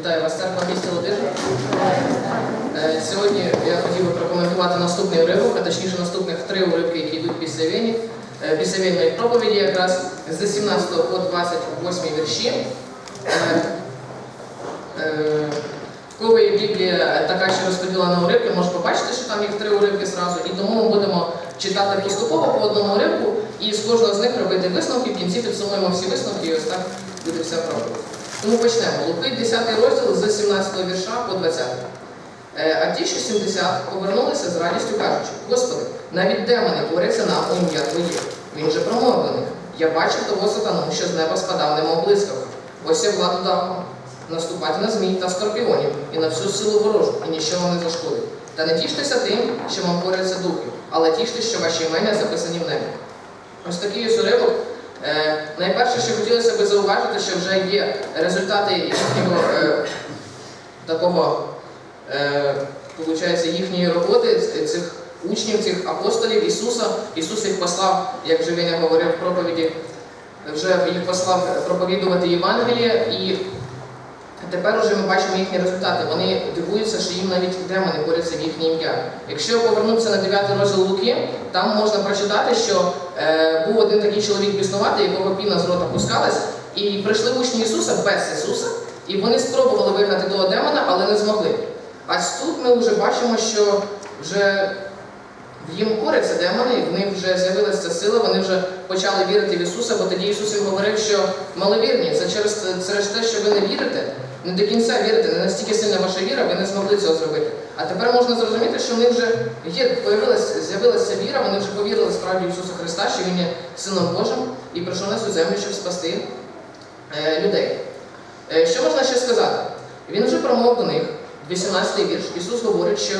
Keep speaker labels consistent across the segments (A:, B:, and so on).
A: Вітаю вас, церква місті Лодин. Е, Сьогодні я хотів би прокоментувати наступний уривок, а точніше наступних три уривки, які йдуть після війни, е, після вільної проповіді, якраз з 17 по 28 вірші. Е, е, В кого є Біблія така, що розподілена на уривки, може побачити, що там їх три уривки зразу. І тому ми будемо читати поступово по одному уривку і з кожного з них робити висновки. В кінці підсумуємо всі висновки, і ось так буде вся проповідь. Тому почнемо. Луки 10 розділ з 17 вірша по 20. Е, А ті, що 70, повернулися з радістю кажучи, Господи, навіть демони борються нам у ім'я Твоє. Він же них. Я бачив того сатану, що з неба спадав, немов блискавка. Ось я владу дав наступати на змій та скорпіонів і на всю силу ворожу, і нічого не зашкодить. Та не тіштеся тим, що вам борються духи, але тіште, що ваші імена записані в небі. Ось такий ось уривок. Е, найперше, що хотілося би зауважити, що вже є результати їхнього е, такого, е, получається, їхньої роботи, цих учнів, цих апостолів Ісуса. Ісус їх послав, як вже він говорив в проповіді, вже їх послав проповідувати Євангеліє, і тепер уже ми бачимо їхні результати. Вони дивуються, що їм навіть демони борються в їхнє ім'я. Якщо повернутися на 9 розділ Луки, там можна прочитати, що е, був один такий чоловік біснуватий, якого піна з рота пускалась, і прийшли учні Ісуса без Ісуса, і вони спробували вигнати того демона, але не змогли. А тут ми вже бачимо, що вже їм коряться демони, в них вже з'явилася сила, вони вже почали вірити в Ісуса, бо тоді Ісус їм говорив, що маловірні, це через, через те, що ви не вірите, не до кінця вірите, не настільки сильна ваша віра, ви не змогли цього зробити. А тепер можна зрозуміти, що в них вже є, з'явилася віра, вони вже повірили справді Ісуса Христа, що Він є Сином Божим і прийшов на цю землю, щоб спасти е, людей. Е, що можна ще сказати? Він вже промов до них, 18-й вірш. Ісус говорить, що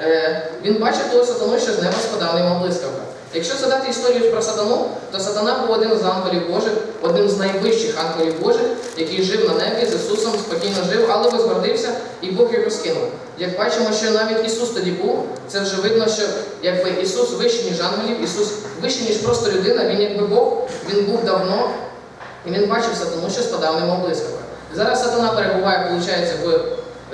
A: е, він бачив того сатану, що з неба спадала йому блискавка. Якщо згадати історію про сатану, то сатана був один з ангелів Божих, одним з найвищих ангелів Божих, який жив на небі з Ісусом, спокійно жив, але возгордився, і Бог його скинув. Як бачимо, що навіть Ісус тоді був, це вже видно, що якби Ісус вищий, ніж ангелів, Ісус вищий, ніж просто людина, Він якби Бог, Він був давно, і він бачив сатану, що спадав немов блискавка. Зараз сатана перебуває, виходить, в,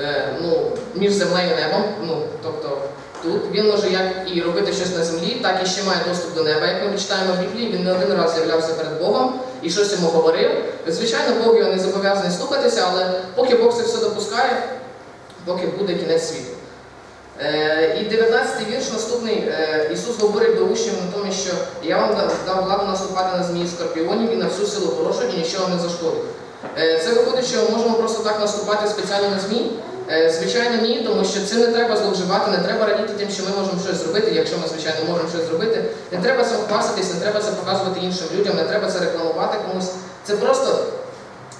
A: е, ну, між землею і небом, ну, тобто тут він може як і робити щось на землі, так і ще має доступ до неба. Як ми читаємо в Біблії, він не один раз з'являвся перед Богом і щось йому говорив. Звичайно, Бог його не зобов'язаний слухатися, але поки Бог це все допускає, поки буде кінець світу. Е, і 19-й вірш наступний. Е, Ісус говорить до учнів на тому, що я вам дав- владу наступати на змії скорпіонів і на всю силу ворожу, і нічого не зашкодить. Е, Це виходить, що ми можемо просто так наступати спеціально на змій. Е, Звичайно, ні, тому що цим не треба зловживати, не треба радіти тим, що ми можемо щось зробити, якщо ми, звичайно, можемо щось зробити. Не треба цим не треба це показувати іншим людям, не треба це рекламувати комусь. Це просто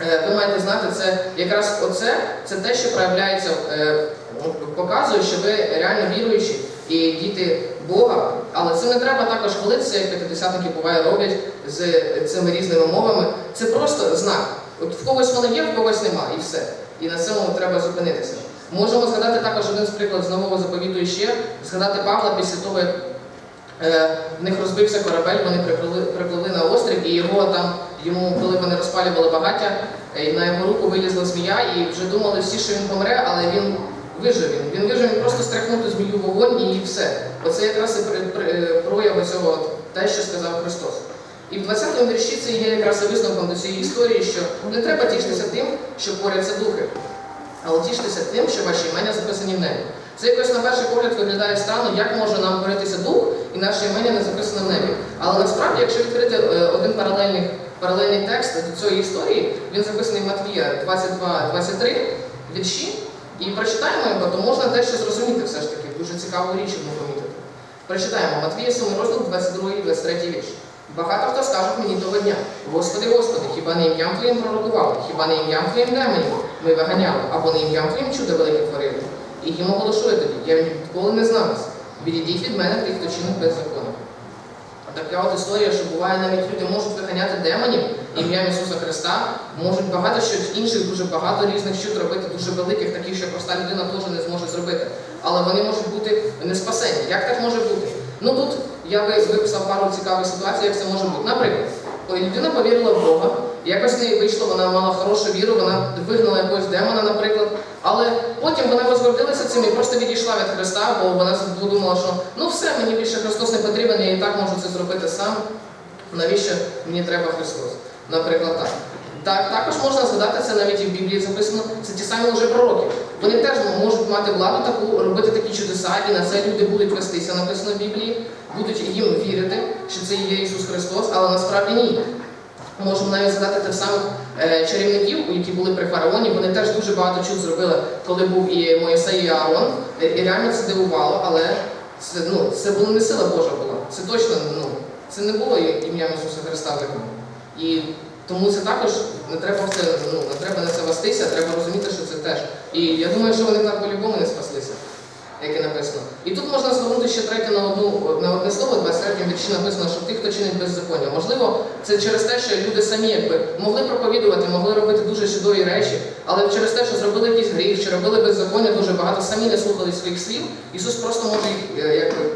A: Е, Ви маєте знати, це якраз оце, це те, що проявляється, е, показує, що ви реально віруючі і діти Бога. Але це не треба також хвалитися, як п'ятидесятники буває роблять з цими різними мовами. Це просто знак. От в когось воно є, в когось нема, і все. І на цьому треба зупинитися. Можемо згадати також один з прикладів з нового заповіту ще, згадати Павла після того, як Е, в них розбився корабель, вони припливли, припливли на острів, і його там, йому, коли вони розпалювали багаття, е, на його руку вилізла змія, і вже думали всі, що він помре, але він вижив. Він, він вижив, він просто стряхнув ту змію вогонь і все. Оце якраз і при- прояв цього те, що сказав Христос. І в 20-му вірші це є якраз висновком до цієї історії, що не треба тішитися тим, що борються духи, але тіштеся тим, що ваші імена записані в небі. Це якось на перший погляд виглядає странно, як може нам боротися дух і наше імення не записане в небі. Але насправді, якщо відкрити е, один паралельний, паралельний текст до цієї історії, він записаний в Матвія 22-23 вірші, і прочитаємо його, то можна дещо зрозуміти все ж таки. Дуже цікаву річ йому помітити. Прочитаємо Матвія 7 розділ 22-23 вірш. Багато хто скаже мені того дня, Господи, Господи, хіба не ім'ям Твоїм пророкували, хіба не ім'ям Твоїм демонів ми виганяли, або не ім'ям Твоїм чудо велике творили? І їм оголошує тоді, я ніколи не знав вас. Відійдіть від мене тих, хто чинить беззаконня. А така от історія, що буває навіть люди можуть виганяти демонів ім'ям Ісуса Христа, можуть багато що інших, дуже багато різних чуд робити, дуже великих, таких, що проста людина теж не зможе зробити. Але вони можуть бути не спасені. Як так може бути? Ну тут я виписав пару цікавих ситуацій, як це може бути. Наприклад, коли людина повірила в Бога, Якось в неї вийшло, вона мала хорошу віру, вона вигнала якогось демона, наприклад. Але потім вона розгордилася цим і просто відійшла від Христа, бо вона подумала, що ну все, мені більше Христос не потрібен, я і так можу це зробити сам. Навіщо мені треба Христос? Наприклад, так. Так, також можна згадати це навіть і в Біблії записано. Це ті самі вже пророки. Вони теж можуть мати владу таку, робити такі чудеса, і на це люди будуть вестися, написано в Біблії, будуть їм вірити, що це є Ісус Христос, але насправді ні. Можемо навіть згадати тих самих е, чарівників, які були при фараоні. Вони теж дуже багато чуд зробили, коли був і Моїсей, і Аарон. Е, І реально це дивувало, але це, ну, це була не сила Божа була. Це точно ну, це не було ім'ям Ісуса Христа такому. І тому це також не треба в це, ну, не треба на це вестися, треба розуміти, що це теж. І я думаю, що вони так по-любому не спаслися, як і написано. І тут можна звернути ще третє на одну на одне слово, 23 вірші написано, що тих, хто чинить беззаконня. Можливо, це через те, що люди самі якби могли проповідувати, могли робити дуже чудові речі, але через те, що зробили якийсь гріх, чи робили беззаконня дуже багато, самі не слухали своїх слів, Ісус просто може їх е, якби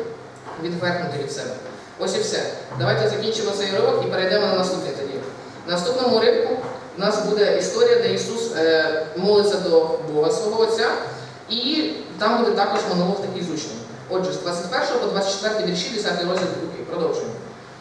A: відвернути від себе. Ось і все. Давайте закінчимо цей уривок і перейдемо на наступний тоді. На наступному уривку у нас буде історія, де Ісус е, молиться до Бога свого Отця, і там буде також монолог такий з учнем. Отже, з 21 по 24 вірші 10 розділ Луки. Продовжуємо.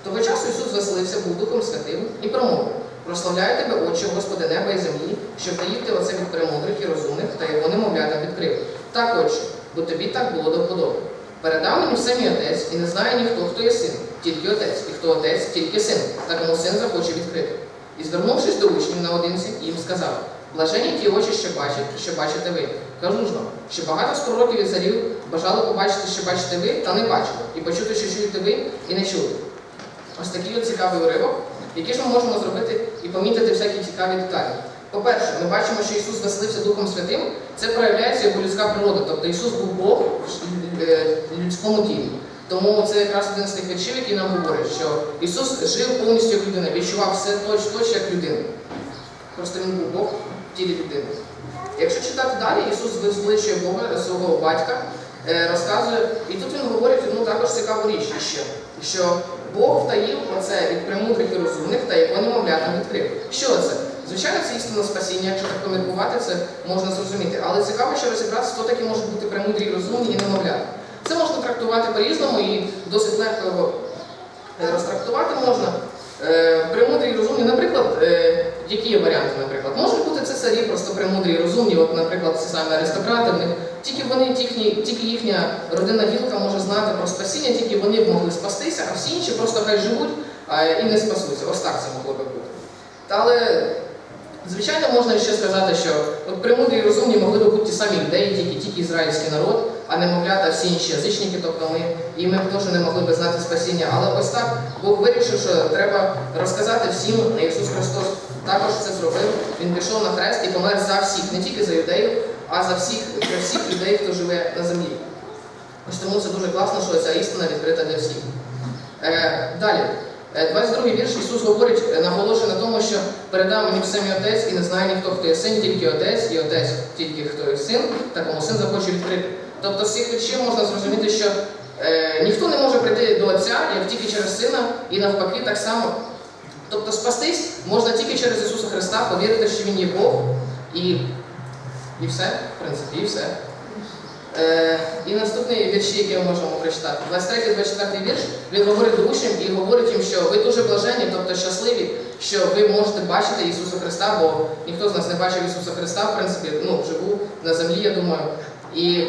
A: Того часу Ісус веселився, був Духом Святим і промовив: Прославляю тебе, Отче, Господи неба і землі, що вдаїв ти оце від премудрих і розумних та його немовлятам відкрив. Так, Отче, бо тобі так було до вподоби. Передав мені все мій отець, і не знає ніхто, хто є син, тільки отець, і хто отець, тільки син, та кому син захоче відкрити. І звернувшись до учнів наодинці, їм сказав: Блажені ті очі, що бачать, що бачите ви. Кажу ж вам, що багато з пророків і царів бажали побачити, що бачите ви, та не бачили, і почути, що чуєте ви, і не чули. Ось такий от цікавий уривок, який ж ми можемо зробити і помітити всякі цікаві деталі. По-перше, ми бачимо, що Ісус веселився Духом Святим, це проявляється як людська природа, тобто Ісус був Бог в е, людському тілі. Тому це якраз один з тих віршів, який нам говорить, що Ісус жив повністю як людина, відчував все точ, точ як людина. Просто він був Бог в тілі людини. Якщо читати далі, Ісус звеличує Бога свого батька, е, розказує, і тут він говорить одну також цікаву річ ще, що Бог втаїв оце від премудрих і розумних та його немовлятам відкрив. Що це? Звичайно, це істинне спасіння, якщо так поміркувати, це можна зрозуміти. Але цікаво, що розібратися, хто такі можуть бути премудрі і розумні і немовлята. Це можна трактувати по-різному і досить легко його е, розтрактувати можна. Е, Премудрі і розумні, наприклад, е, які є варіанти, наприклад? Можуть бути цесарі, просто премудрі і розумні, от, наприклад, ці самі аристократи, в них тільки вони, тільки, тільки їхня родина гілка може знати про спасіння, тільки вони б могли спастися, а всі інші просто хай живуть і не спасуться. Ось так це могло би бути. Але, звичайно, можна ще сказати, що от премудрі і розумні могли би бути ті самі юдеї, тільки, тільки ізраїльський народ, а не мовлята всі інші язичники, тобто ми, і ми б теж не могли би знати спасіння. Але ось так Бог вирішив, що треба розказати всім, Ісус Христос також це зробив. Він пішов на хрест і помер за всіх, не тільки за юдеїв, а за всіх, за всіх людей, хто живе на землі. Ось тому це дуже класно, що ця істина відкрита для всіх. Е, далі. Е, 22 вірш Ісус говорить, е, наголошує на тому, що передав мені все мій отець і не знає ніхто, хто є син, тільки отець, і отець тільки хто є син, такому син захоче відкрити. Тобто з цих віршів можна зрозуміти, що е, ніхто не може прийти до Отця, як тільки через сина, і навпаки так само. Тобто спастись можна тільки через Ісуса Христа, повірити, що Він є Бог, і, і все, в принципі, і все. Е, і наступний вірші, які ми можемо прочитати. 23-24 вірш, він говорить до учнів і говорить їм, що ви дуже блаженні, тобто щасливі, що ви можете бачити Ісуса Христа, бо ніхто з нас не бачив Ісуса Христа, в принципі, ну, живу на землі, я думаю. І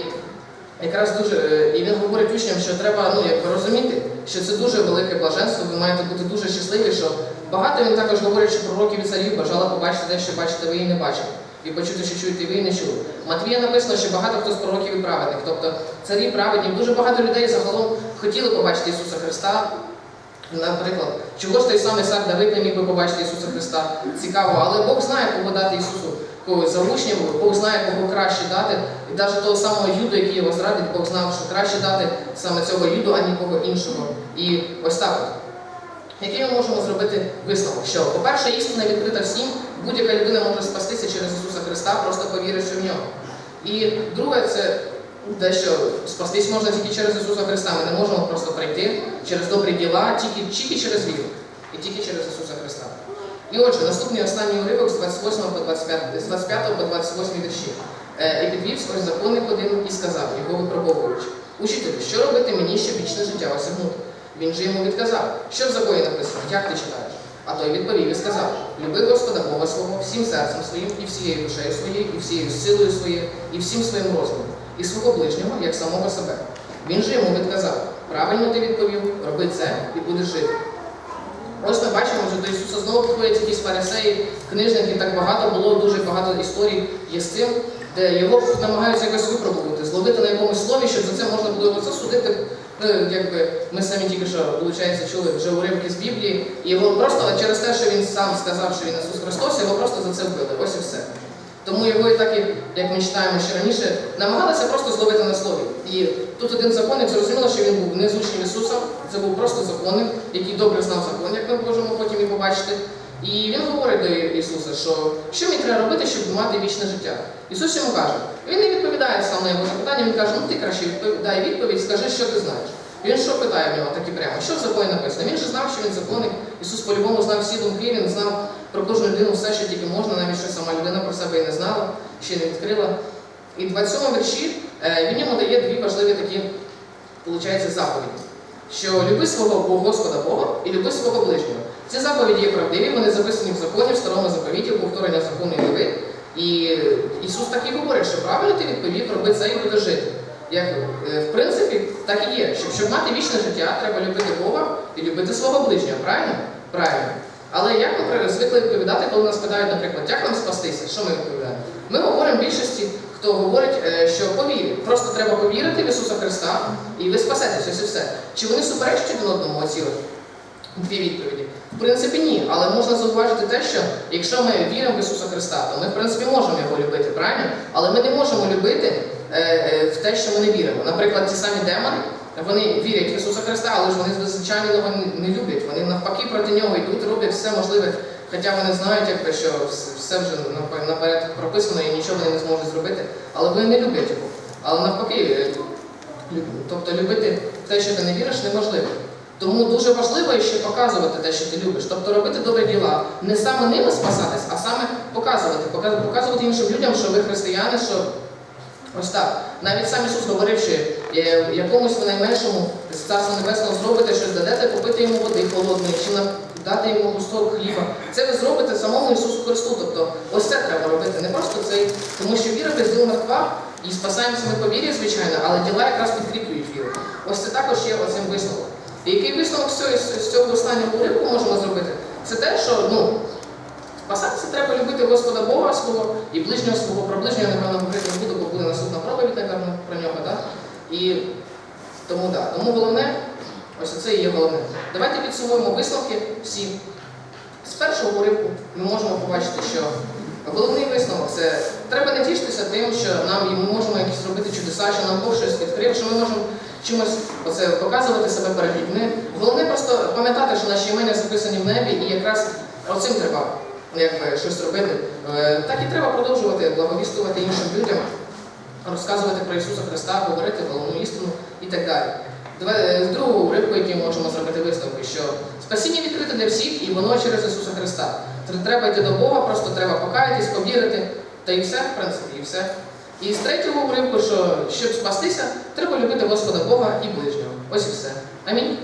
A: якраз дуже, е, і він говорить учням, що треба ну, якби розуміти, що це дуже велике блаженство, ви маєте бути дуже щасливі, що багато він також говорить, що пророків і царів бажали побачити те, що бачите ви і не бачите. І почути, що чуєте ви і не чули. Матвія написано, що багато хто з пророків і праведних, тобто царі праведні, дуже багато людей загалом хотіли побачити Ісуса Христа. Наприклад, чого ж той самий цар Давид не міг би побачити Ісуса Христа? Цікаво, але Бог знає, кого дати Ісусу когось за учнів, Бог знає, кого краще дати. І навіть того самого Юду, який його зрадить, Бог знав, що краще дати саме цього Юду, а нікого іншого. І ось так. Який ми можемо зробити висновок? Що, по-перше, істина відкрита всім, будь-яка людина може спастися через Ісуса Христа, просто повіривши в нього. І друге, це те, що спастись можна тільки через Ісуса Христа. Ми не можемо просто прийти через добрі діла, тільки, тільки через віру і тільки через Ісуса Христа. І отже, наступний останній уривок з 28 по 25, з 25 по 28 вірші. Е, І підвівся ось законник один і сказав, його випробовуючи, Учителю, що робити мені, щоб вічне життя осягнути? Він же йому відказав, що в законі написано, як ти читаєш? А той відповів і сказав: Люби Господа Бога свого всім серцем своїм, і всією душею своєю, і всією силою своєю, і всім своїм розумом, і свого ближнього, як самого себе. Він же йому відказав: Правильно ти відповів, роби це і будеш жити. Ми бачимо, що до Ісуса знову приходять якісь фарисеї, книжники, так багато було, дуже багато історій є з цим, де його намагаються якось випробувати, зловити на якомусь слові, щоб за це можна було його засудити. Ну, якби ми самі тільки що, виходить, чули вже уривки з Біблії, і його просто через те, що він сам сказав, що він Ісус Христос, його просто за це вбили. Ось і все. Тому його і так, як ми читаємо ще раніше, намагалися просто зловити на слові. І тут один законник зрозуміло, що він був не з учнів Ісуса, це був просто законник, який добре знав закон, як ми можемо потім і побачити. І він говорить до Ісуса, що що мені треба робити, щоб мати вічне життя. Ісус йому каже, він не відповідає сам на його запитання, він каже, ну ти краще дай відповідь, скажи, що ти знаєш. Він що питає в нього так і прямо, що в законі написано? Він же знав, що він законник. Ісус по-любому знав всі думки, він знав про кожну людину все, що тільки можна, навіть що сама людина про себе і не знала, ще не відкрила. І в 27 вірші е, він йому дає дві важливі такі, виходить, заповіді. Що люби свого Господа Бога і люби свого ближнього. Ці заповіді є правдиві, вони записані в законі, в старому заповіті, повторення закону і леви. І Ісус так і говорить, що правильно ти відповів, роби це і буде жити. Як, е, в принципі, так і є. Щоб, щоб мати вічне життя, треба любити Бога і любити свого ближнього, правильно? Правильно. Але як ми звикли відповідати, коли нас питають, наприклад, як нам спастися? Що ми відповідаємо? Ми говоримо більшості, хто говорить, е, що повірі. Просто треба повірити в Ісуса Христа, і ви спасетесь, ось і все. Чи вони суперечать один одному оці дві відповіді? В принципі, ні. Але можна зауважити те, що якщо ми віримо в Ісуса Христа, то ми, в принципі, можемо його любити, правильно? Але ми не можемо любити е, е, в те, що ми не віримо. Наприклад, ті самі демони, вони вірять в Ісуса Христа, але ж вони звичайно його не- люблять. Вони навпаки проти нього йдуть, роблять все можливе, хоча вони знають, якби, що все вже наперед прописано і нічого вони не зможуть зробити, але вони не люблять його. Але навпаки, е, тобто любити те, що ти не віриш, неможливо. Тому дуже важливо ще показувати те, що ти любиш, тобто робити добрі діла, не саме ними спасатись, а саме показувати, показувати іншим людям, що ви християни, що ось так. Навіть сам Ісус говорив, що якомусь найменшому з Царства Небесного зробите щось, дадете попити йому води холодної, чи дати йому густого хліба. Це ви зробите самому Ісусу Христу. Тобто ось це треба робити, не просто цей, тому що віра без діл мертва, і спасаємося ми по вірі, звичайно, але діла якраз підкріплюють віру. Ось це також є оцим висновком. І який висновок з цього, з цього останнього уривку можемо зробити? Це те, що ну, спасатися треба любити Господа Бога свого і ближнього свого. Про ближнього, напевно, говорити не буду, бо буде наступна проповідь, напевно, про нього. Да? І тому да. Тому головне, ось це і є головне. Давайте підсумуємо висновки всі. З першого уривку ми можемо побачити, що головний висновок це треба не тішитися тим, що нам можемо якісь робити чудеса, що нам Бог щось відкрив, що ми можемо чимось оце, показувати себе перед людьми. Головне просто пам'ятати, що наші імена записані в небі, і якраз оцим треба якби, щось робити. Е, Так і треба продовжувати благовістувати іншим людям, розказувати про Ісуса Христа, говорити головну істину і так далі. Е, З другого уривку, який можемо зробити висновки, що спасіння відкрите для всіх, і воно через Ісуса Христа. Треба йти до Бога, просто треба покаятись, повірити, та і все, в принципі, і все. І з третього уривку, що щоб спастися, треба любити Господа Бога і ближнього. Ось і все. Амінь.